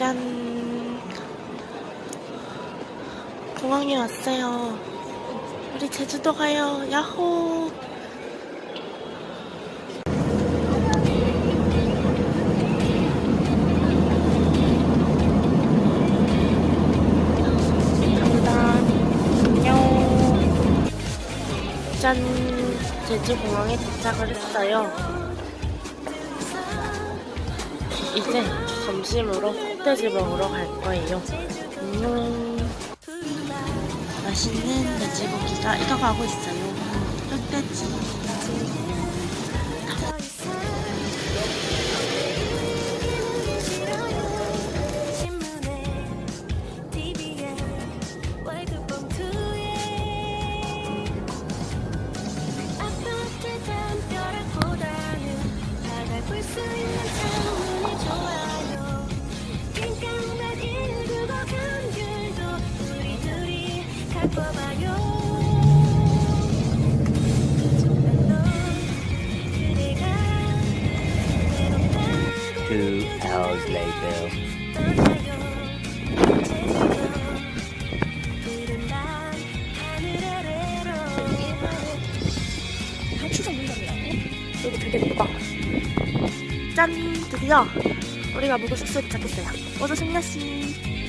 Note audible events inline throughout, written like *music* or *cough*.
짠. 공항에 왔어요. 우리 제주도 가요. 야호. 갑니다. 안녕. 짠. 제주 공항에 도착을 했어요. 이제 점심으로 흑돼지 먹으러 갈 거예요. 안녕. 맛있는 돼지고기가 익어가고 있어요. 흑돼지. Two hours later. 하늘 아래로 여기 되게 예쁘다. 짠! 드디어 우리가 묵을 숙소에 도착했어요. 모두 승려 씨.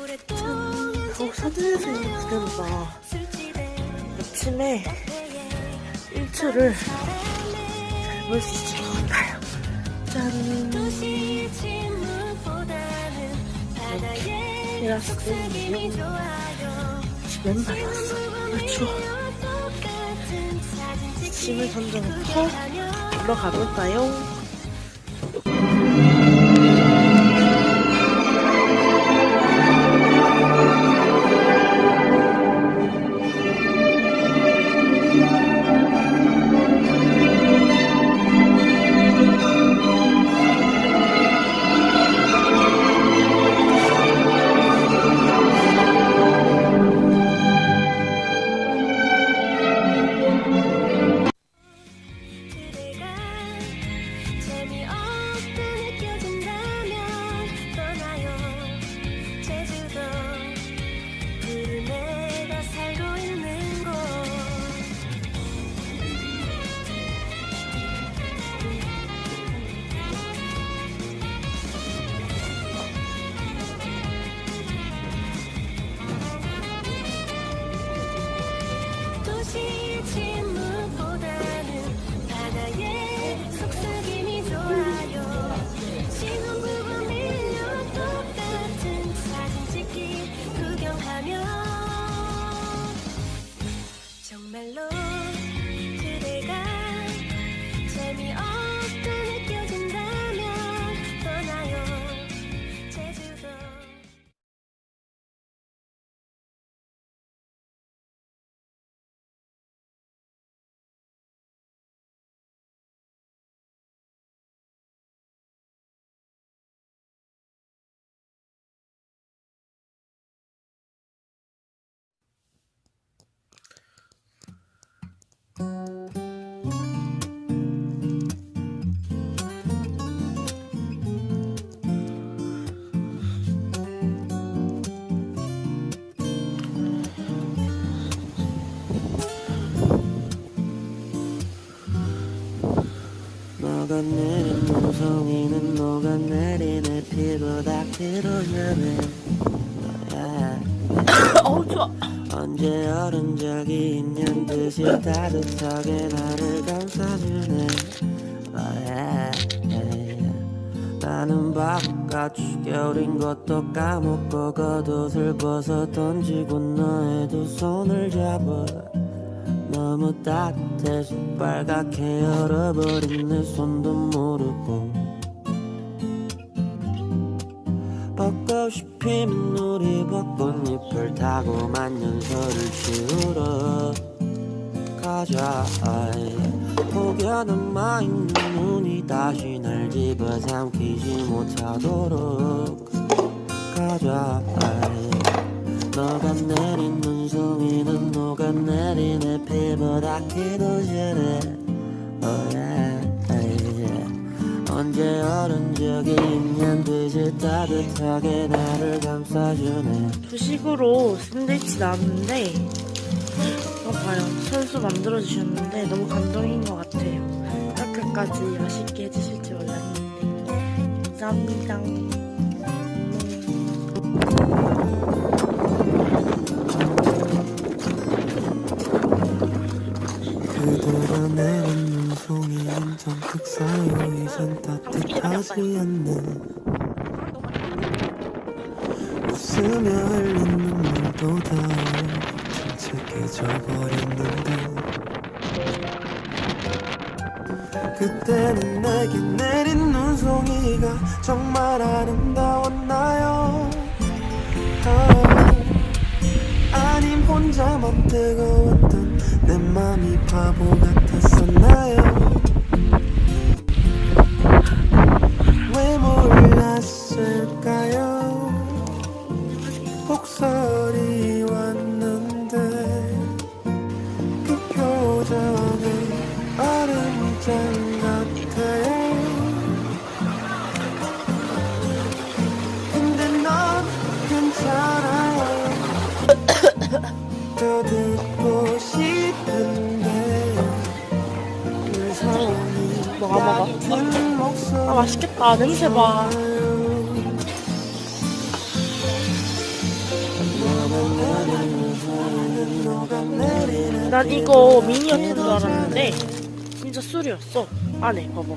오랫동안 어. 술집에 아침에 일출을 잘 볼 수 있을 것 같아요. 짠! 맨발이 왔어. 아, 추워. 짐을 던져놓고 구경하며 놀러 가볼까요? 녹아내린 모성이는 녹아내리네. 피보다 피로냐네. *coughs* 어우, 추워. 언제 어른 적이 있냔 듯이 따뜻하게 나를 감싸주네. 나는 바보같이 겨울인 것도 까먹고 겉옷을 벗어 던지고 너의 두 손을 잡아. 너무 따뜻해서 빨갛게 얼어버린 내 손도 모르고. 벚꽃이 피면 우리 벚꽃잎을 타고 만년설을 치우러 가 가자 혹여나 마있는 눈이 다시 날 집어삼키지 못하도록 가자 너가 내린 눈송이는 녹아내린 내 피보다 기도 전에 oh yeah. 언제 어른 적이 있냔 듯이 따뜻하게 나를 감싸주네. 주식으로 샌드위치 나왔는데 이거 봐요 선수 만들어주셨는데 너무 감동인 것 같아요. 이렇게까지 맛있게 해주실 줄 몰랐는데 감사합니다. 그대가 내린 눈송이는 잔뜩 쌓여 이젠 따뜻하지 않네 웃으며 흘린 눈물도 다 침착해져 버렸는데 그때는 내게 내린 눈송이가 정말 아름다웠나요? 아, 아님 혼자만 뜨거웠던 내 맘이 바보 같았었 나요 맛있겠다 냄새 봐. 난 이거 미니였던 줄 알았는데 진짜 술이었어. 안에 봐봐.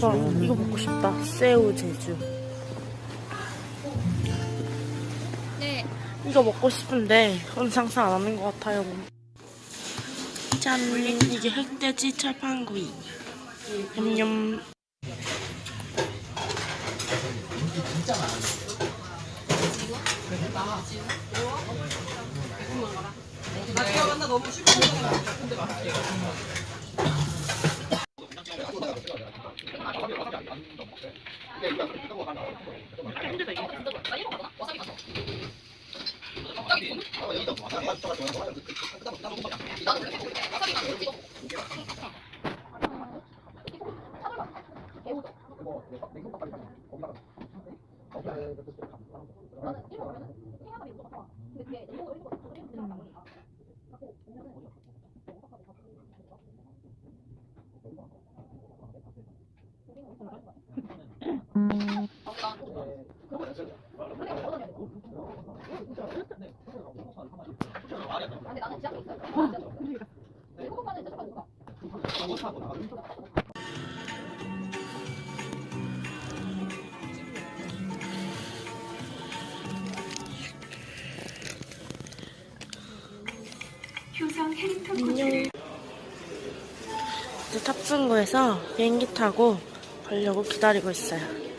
봐 이거 먹고 싶다. 새우 제주. 이거 먹고 싶은데 그건 상상 안 하는 것 같아요 짠. 이게 흑돼지 철판구이. 냠냠 안녕 이제 탑승구에서 비행기 타고 가려고 기다리고 있어요